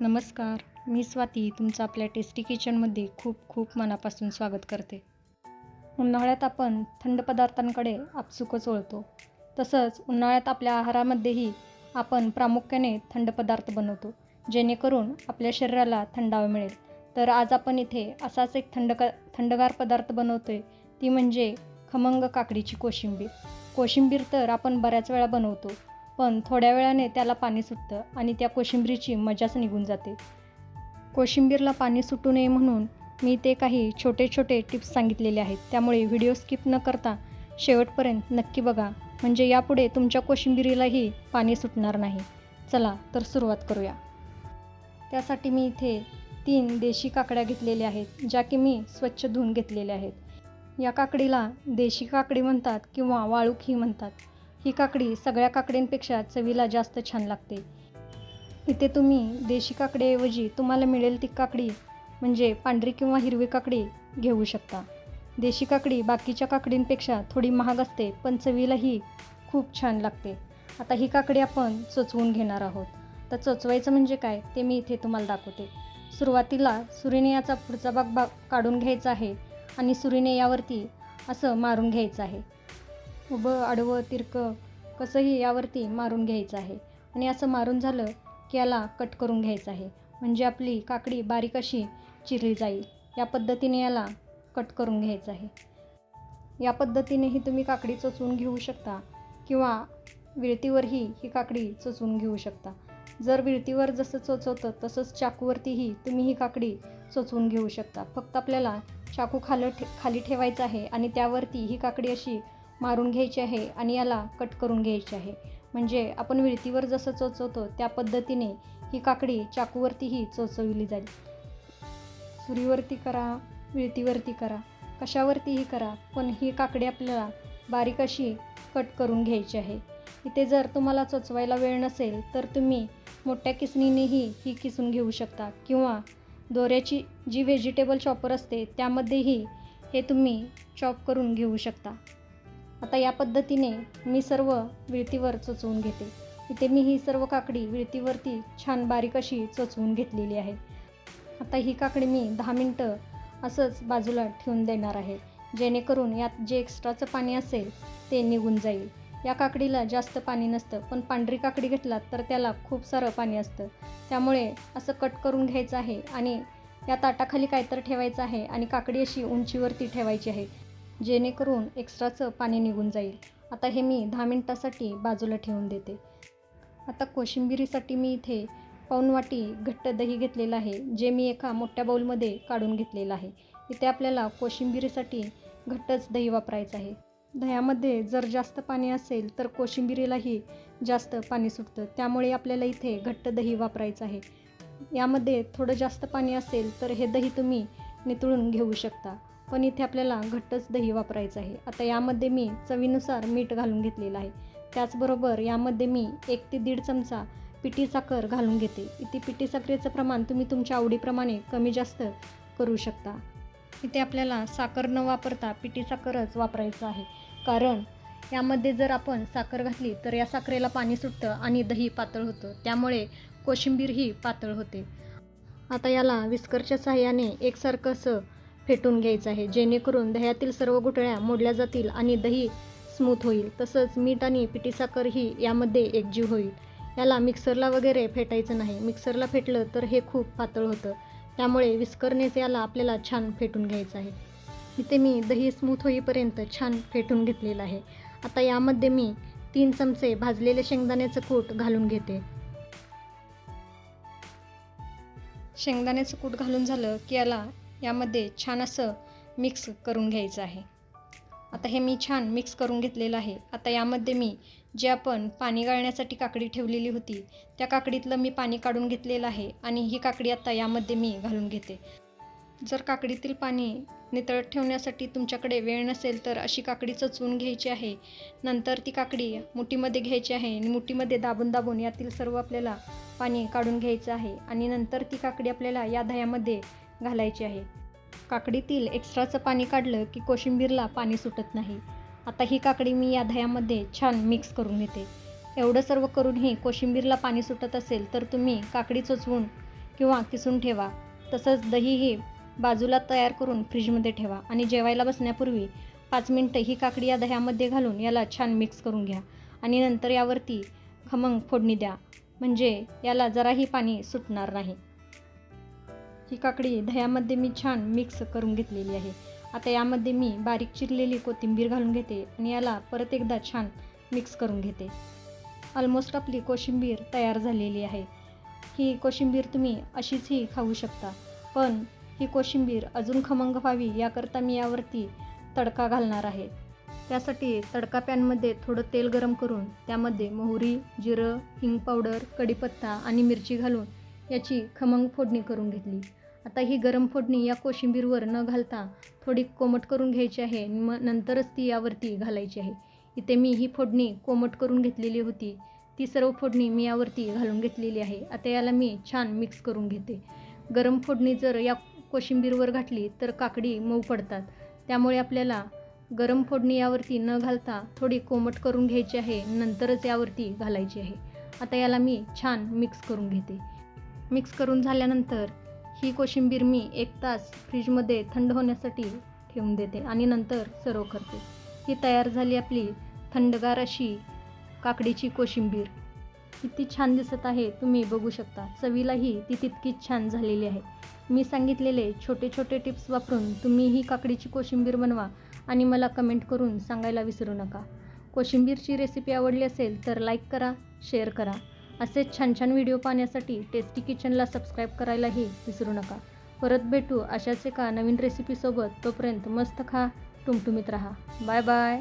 नमस्कार मी स्वाती तुमचं आपल्या टेस्टी किचनमध्ये खूप खूप मनापासून स्वागत करते. उन्हाळ्यात आपण थंड पदार्थांकडे आपसुकच वळतो. तसंच उन्हाळ्यात आपल्या आहारामध्येही आपण प्रामुख्याने थंड पदार्थ बनवतो जेणेकरून आपल्या शरीराला थंडावा मिळेल. तर आज आपण इथे असाच एक थंड क थंडगार पदार्थ बनवतो आहे ती म्हणजे खमंग काकडीची कोशिंबीर. कोशिंबीर तर आपण बऱ्याच वेळा बनवतो पण थोड्या वेळाने त्याला पाणी सुटतं आणि त्या कोशिंबीरीची मजाच निघून जाते. कोशिंबीरला पाणी सुटू नये म्हणून मी ते काही छोटे छोटे टिप्स सांगितलेले आहेत. त्यामुळे व्हिडिओ स्किप न करता शेवटपर्यंत नक्की बघा. म्हणजे यापुढे तुमच्या कोशिंबिरीलाही पाणी सुटणार नाही. चला तर सुरुवात करूया. त्यासाठी मी इथे तीन देशी काकड्या घेतलेल्या आहेत ज्या की मी स्वच्छ धुवून घेतलेल्या आहेत. या काकडीला देशी काकडी म्हणतात किंवा वाळूकही म्हणतात. ही काकडी सगळ्या काकडींपेक्षा चवीला जास्त छान लागते. इथे तुम्ही देशी काकडीऐवजी तुम्हाला मिळेल ती काकडी म्हणजे पांढरी किंवा हिरवी काकडी घेऊ शकता. देशी काकडी बाकीच्या काकडींपेक्षा थोडी महाग असते पण चवीलाही खूप छान लागते. आता ही काकडी आपण चोचवून घेणार आहोत. तर चोचवायचं म्हणजे काय ते मी इथे तुम्हाला दाखवते. सुरुवातीला सुरीने याचा पुढचा भाग बा काढून घ्यायचा आहे आणि सुरीने यावरती असं मारून घ्यायचं आहे. उभं आडवं तिरकं कसंही यावरती मारून घ्यायचं आहे. आणि असं मारून झालं की याला कट करून घ्यायचं आहे. म्हणजे आपली काकडी बारीक अशी चिरली जाईल. या पद्धतीने याला कट करून घ्यायचं आहे. या पद्धतीनेही तुम्ही काकडी चचून घेऊ शकता किंवा विळतीवरही ही काकडी चचून घेऊ शकता. जर विळतीवर जसं चोचवतं तसंच चाकूवरतीही तुम्ही ही काकडी चोचवून घेऊ शकता. फक्त आपल्याला चाकू खालं ठे खाली ठेवायचं आहे आणि त्यावरती ही काकडी अशी मारून घ्यायची आहे आणि याला कट करून घ्यायची आहे. म्हणजे आपण विळतीवर जसं चोचवतो त्या पद्धतीने ही काकडी चाकूवरतीही चोचवली जाईल. सुरीवरती करा विळतीवरती करा कशावरतीही करा पण ही काकडी आपल्याला बारीक अशी कट करून घ्यायची आहे. इथे जर तुम्हाला चोचवायला वेळ नसेल तर तुम्ही मोठ्या किसणीनेही ही किसून घेऊ शकता किंवा दोऱ्याची जी व्हेजिटेबल चॉपर असते त्यामध्येही हे तुम्ही चॉप करून घेऊ शकता. आता या पद्धतीने मी सर्व विळतीवर चोचवून घेते. इथे मी ही सर्व काकडी विळतीवरती छान बारीक अशी चोचवून घेतलेली आहे. आता ही काकडी मी दहा मिनटं असंच बाजूला ठेवून देणार आहे. जेणेकरून यात जे एक्स्ट्राचं पाणी असेल ते निघून जाईल. या काकडीला जास्त पाणी नसतं पण पांढरी काकडी घेतलात तर त्याला खूप सारं पाणी असतं. त्यामुळे असं कट करून घ्यायचं आहे आणि या ताटाखाली काहीतरी ठेवायचं आहे आणि काकडी अशी उंचीवरती ठेवायची आहे. जेणेकरून एक्स्ट्राचं पाणी निघून जाईल. आता हे मी दहा मिनटासाठी बाजूला ठेवून देते. आता कोशिंबिरीसाठी मी इथे पाऊन वाटी घट्ट दही घेतलेलं आहे जे मी एका मोठ्या बाऊलमध्ये काढून घेतलेलं आहे. इथे आपल्याला कोशिंबिरीसाठी घट्टच दही वापरायचं आहे. दह्यामध्ये जर जास्त पाणी असेल तर कोशिंबिरीलाही जास्त पाणी सुटतं. त्यामुळे आपल्याला इथे घट्ट दही वापरायचं आहे. यामध्ये थोडं जास्त पाणी असेल तर हे दही तुम्ही नितळून घेऊ शकता. पण इथे आपल्याला घट्टच दही वापरायचं आहे. आता यामध्ये मी चवीनुसार मीठ घालून घेतलेलं आहे. त्याचबरोबर यामध्ये मी एक ते दीड चमचा पिठी साखर घालून घेते. इथे पिठी साखरेचं प्रमाण तुम्ही तुमच्या आवडीप्रमाणे कमी जास्त करू शकता. इथे आपल्याला साखर न वापरता पिठी साखरच वापरायचं आहे. कारण यामध्ये जर आपण साखर घातली तर या साखरेला पाणी सुटतं आणि दही पातळ होतं. त्यामुळे कोशिंबीर ही पातळ होते. आता याला विस्करच्या सहाय्याने एकसारखं असं फेटून घ्यायचं आहे. जेणेकरून दह्यातील सर्व गुठळ्या मोडल्या जातील आणि दही स्मूथ होईल. तसंच मीठ आणि पिठी साखर ही यामध्ये एकजीव होईल. याला मिक्सरला वगैरे फेटायचं नाही. मिक्सरला फेटलं तर हे खूप पातळ होतं. त्यामुळे विस्करनेच याला आपल्याला छान फेटून घ्यायचं आहे. इथे मी दही स्मूथ होईपर्यंत छान फेटून घेतलेलं आहे. आता यामध्ये मी तीन चमचे भाजलेले शेंगदाण्याचं कूट घालून घेते. शेंगदाण्याचं कूट घालून झालं की याला यामध्ये छान असं मिक्स करून घ्यायचं आहे. आता हे मी छान मिक्स करून घेतलेलं आहे. आता यामध्ये मी जे आपण पाणी गाळण्यासाठी काकडी ठेवलेली होती त्या काकडीतलं मी पाणी काढून घेतलेलं आहे आणि ही काकडी आता यामध्ये मी घालून घेते. जर काकडीतील पाणी नितळत ठेवण्यासाठी तुमच्याकडे वेळ नसेल तर अशी काकडी चचवून घ्यायची आहे. नंतर ती काकडी मुठीमध्ये घ्यायची आहे आणि मुठीमध्ये दाबून दाबून यातील सर्व आपल्याला पाणी काढून घ्यायचं आहे आणि नंतर ती काकडी आपल्याला या दह्यामध्ये घालायची आहे. काकडीतील एक्स्ट्राचं पाणी काढलं की कोशिंबीरला पाणी सुटत नाही. आता ही काकडी मी या दह्यामध्ये छान मिक्स करून घेते. एवढं सर्व करूनही कोशिंबीरला पाणी सुटत असेल तर तुम्ही काकडी चोचवून किंवा किसून ठेवा. तसंच दहीही बाजूला तयार करून फ्रीजमध्ये ठेवा आणि जेवायला बसण्यापूर्वी पाच मिनटं ही काकडी या दह्यामध्ये घालून याला छान मिक्स करून घ्या. आणि नंतर यावरती खमंग फोडणी द्या. म्हणजे याला जराही पाणी सुटणार नाही. ही काकडी दह्यामध्ये मी छान मिक्स करून घेतलेली आहे. आता यामध्ये मी बारीक चिरलेली कोथिंबीर घालून घेते आणि याला परत एकदा छान मिक्स करून घेते. ऑलमोस्ट आपली कोशिंबीर तयार झालेली आहे. ही कोशिंबीर तुम्ही अशीचही खाऊ शकता. पण ही कोशिंबीर अजून खमंग व्हावी याकरता मी यावरती तडका घालणार आहे. त्यासाठी तडका पॅनमध्ये थोडं तेल गरम करून त्यामध्ये मोहरी जिरं हिंग पावडर कढीपत्ता आणि मिरची घालून याची खमंग फोडणी करून घेतली. आता ही गरम फोडणी या कोशिंबीरवर न घालता थोडी कोमट करून घ्यायची आहे. मग नंतरच ती यावरती घालायची आहे. इथे मी ही फोडणी कोमट करून घेतलेली होती. ती सर्व फोडणी मी यावरती घालून घेतलेली आहे. आता याला मी छान मिक्स करून घेते. गरम फोडणी जर या कोशिंबीरवर घातली तर काकडी मऊ पडतात. त्यामुळे आपल्याला गरम फोडणी यावरती न घालता थोडी कोमट करून घ्यायची आहे. नंतरच यावरती घालायची आहे. आता याला मी छान मिक्स करून घेते. मिक्स करून झाल्यानंतर ही कोशिंबीर मी एक तास फ्रीजमध्ये थंड होण्यासाठी ठेवून देते आणि नंतर सर्व करते. ही तयार झाली आपली थंडगार अशी काकडीची कोशिंबीर. किती छान दिसत आहे तुम्ही बघू शकता. चवीलाही ती तितकीच छान झालेली आहे. मी सांगितलेले छोटे छोटे टिप्स वापरून तुम्ही ही काकडीची कोशिंबीर बनवा आणि मला कमेंट करून सांगायला विसरू नका. कोशिंबीरची रेसिपी आवडली असेल तर लाईक करा शेअर करा. असेच छान छान व्हिडिओ पाहण्यासाठी टेस्टी किचनला सबस्क्राईब करायलाही विसरू नका. परत भेटू अशाच एका नवीन रेसिपीसोबत तोपर्यंत मस्त खा टुमटुमीत राहा. Bye bye